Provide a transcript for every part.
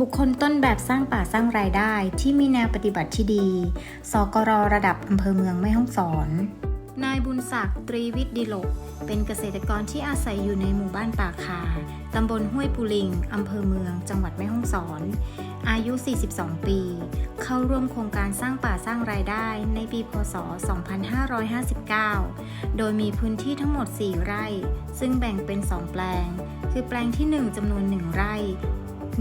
บุคคลต้นแบบสร้างป่าสร้างรายได้ที่มีแนวปฏิบัติที่ดี สกรระดับอำเภอเมืองแม่ฮ่องสอน นายบุญศักดิ์ตรีวิทย์ดิลก เป็นเกษตรกรที่อาศัยอยู่ในหมู่บ้านป่าคา ตำบลห้วยปูลิง อำเภอเมือง จังหวัดแม่ฮ่องสอน อายุ 42 ปี เข้าร่วมโครงการสร้างป่าสร้างรายได้ในปี พศ 2559 โดยมีพื้นที่ทั้งหมด 4 ไร่ ซึ่งแบ่งเป็น 2 แปลง คือแปลงที่ 1จำนวน 1 ไร่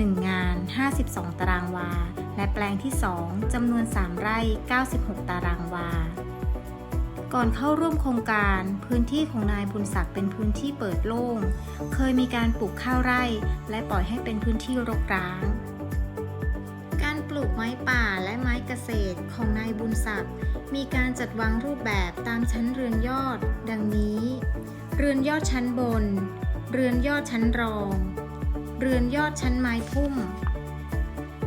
1 งาน 52 ตารางวา และแปลงที่ 2จำนวน 3 ไร่ 96 ตารางวา ก่อนเข้าร่วมโครงการ พื้นที่ของนายบุญศักดิ์เป็นพื้นที่เปิดโล่ง เคยมีการปลูกข้าวไร่ และปล่อยให้เป็นพื้นที่รกร้าง การปลูกไม้ป่าและไม้เกษตรของนายบุญศักดิ์มีการจัดวางรูปแบบตามชั้นเรือนยอด ดังนี้ เรือนยอดชั้นบน เรือนยอดชั้นรอง เรือนยอดชั้นไม้พุ่ม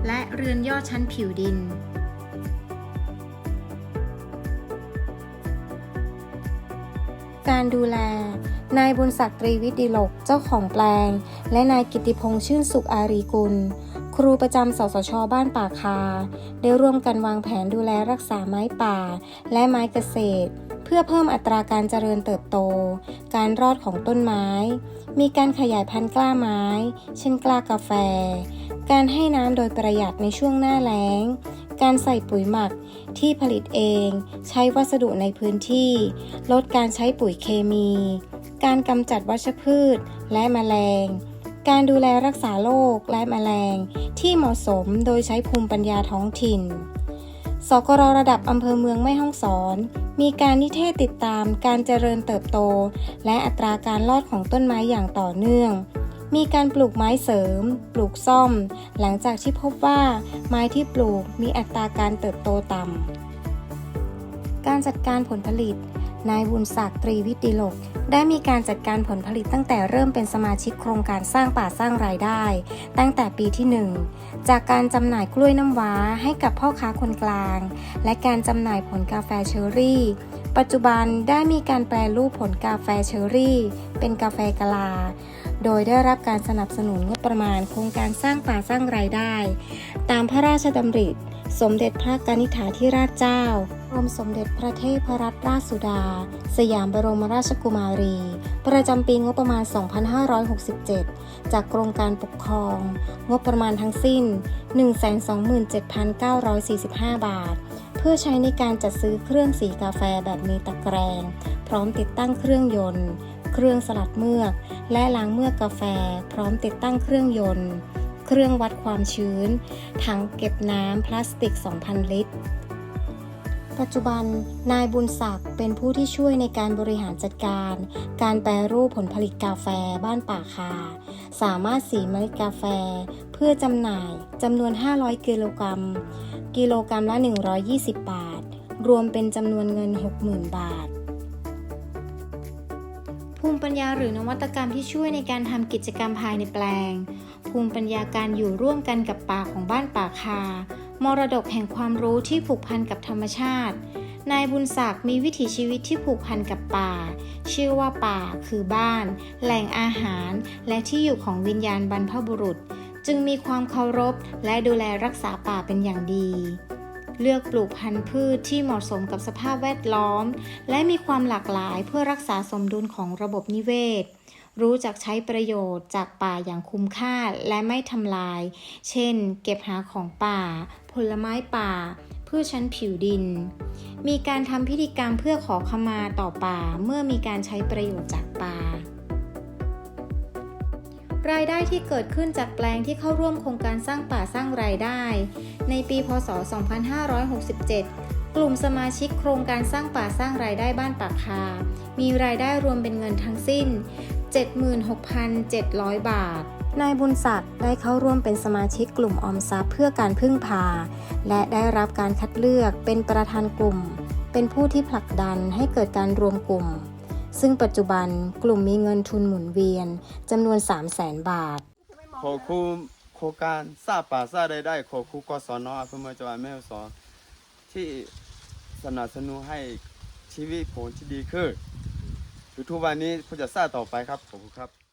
และเรือนยอดชั้นผิวดิน การดูแล นายบุญศักดิ์ตรีวิทย์ดิลกเจ้าของแปลง และนายกิติพงษ์ชื่นสุขอารีกุล ครูประจำสสช บ้านป่าคา ได้ร่วมกันวางแผนดูแลรักษาไม้ป่า และไม้เกษตร เพื่อเพิ่มอัตราการเจริญเติบโต การรอดของต้นไม้ มีการขยายพันธุ์กล้าไม้ เช่นกล้ากาแฟ การให้น้ำโดยประหยัดในช่วงหน้าแล้ง การใส่ปุ๋ยหมักที่ผลิตเอง ใช้วัสดุในพื้นที่ ลดการใช้ปุ๋ยเคมี การกำจัดวัชพืชและแมลง การดูแลรักษาโรคและแมลง ที่เหมาะสมโดยใช้ภูมิปัญญาท้องถิ่น สกรระดับอำเภอเมืองแม่ฮ่องสอน มีการนิเทศติดตามการเจริญเติบโต และอัตราการรอดของต้นไม้อย่างต่อเนื่อง มีการปลูกไม้เสริม ปลูกซ่อม หลังจากที่พบว่า ไม้ที่ปลูกมีอัตราการเติบโตต่ำ การจัดการผลผลิต นายบุญศักดิ์ตรีวิทย์ดิลก ได้มีการจัดการผลผลิตตั้งแต่เริ่มเป็นสมาชิกโครงการสร้างป่าสร้างรายได้ ตั้งแต่ปีที่ 1 จากการจำหน่ายกล้วยน้ำว้าให้กับพ่อค้าคนกลาง และการจำหน่ายผลกาแฟเชอรี่ ปัจจุบันได้มีการแปลรูปผลกาแฟเชอรี่ เป็นกาแฟกะลา โดยได้รับการสนับสนุนงบประมาณโครงการสร้างป่าสร้างรายได้ ตามพระราชดำริ สมเด็จพระกนิษฐาธิราชเจ้า รมสมเด็จพระเทพรัตนราชสุดา สยามบรมราชกุมารี ประจำปีงบประมาณ 2567 จากกรมการปกครอง งบประมาณทั้งสิ้น 127,945 บาท เพื่อใช้ในการจัดซื้อเครื่องสีกาแฟแบบมีตะแกรง พร้อมติดตั้งเครื่องยนต์ เครื่องสลัดเมือก และล้างเมือกกาแฟ พร้อมติดตั้งเครื่องยนต์ เครื่องวัดความชื้น ถังเก็บน้ำพลาสติก 2,000 ลิตร ปัจจุบันนายบุญศักดิ์เป็นผู้ที่ช่วยในการบริหารจัดการ การแปรรูปผลผลิตกาแฟบ้านป่าคา สามารถสีเมล็ดกาแฟ เพื่อจำหน่ายจำนวน 500 กิโลกรัม กิโลกรัมละ 120 บาท รวมเป็นจำนวนเงิน 60,000 บาท ภูมิปัญญาหรือนวัตกรรมที่ช่วยในการทำกิจกรรมภายในแปลง ภูมิปัญญาการอยู่ร่วมกันกับป่าของบ้านป่าคา มรดกแห่งความรู้ที่ผูกพันกับธรรมชาติ นายบุญศักดิ์มีวิถีชีวิตที่ผูกพันกับป่า ชื่อว่าป่าคือบ้าน แหล่งอาหาร และที่อยู่ของวิญญาณบรรพบุรุษ จึงมีความเคารพและดูแลรักษาป่าเป็นอย่างดี เลือกปลูกพันธุ์พืชที่เหมาะสมกับสภาพแวดล้อม และมีความหลากหลายเพื่อรักษาสมดุลของระบบนิเวศ รู้จักใช้ประโยชน์จากป่าอย่างคุ้มค่าและไม่ทำลาย เช่น เก็บหาของป่า ผลไม้ป่าพืชชั้นผิวดิน มีการทำพิธีกรรมเพื่อขอขมาต่อป่าเมื่อมีการใช้ประโยชน์จากป่ารายได้ที่เกิดขึ้นจากแปลงที่เข้าร่วมโครงการสร้างป่าสร้างรายได้ ในปีพศ 2567 กลุ่มสมาชิกโครงการสร้างป่าสร้างรายได้บ้านปากคา มีรายได้รวมเป็นเงินทั้งสิ้น 76,700 บาท นายบุญศักดิ์ได้เข้าร่วมเป็นสมาชิกกลุ่มออมทรัพย์เพื่อการพึ่งพา และได้รับการคัดเลือกเป็นประธานกลุ่ม เป็นผู้ที่ผลักดันให้เกิดการรวมกลุ่ม ซึ่งปัจจุบันกลุ่มมีเงินทุนหมุนเวียนจำนวน 3 0 0แสนบาทขอคูโครงการสร้าป่าสร้าได้ได้ขอคูกศนอำเภอเมืองจังหวัดแม่ฮ่องสอนที่สนับสนุนให้ชีวิตผมที่ดีขึ้น ทุกวันนี้ผมจะสร้างต่อไปครับขอบคุณครับ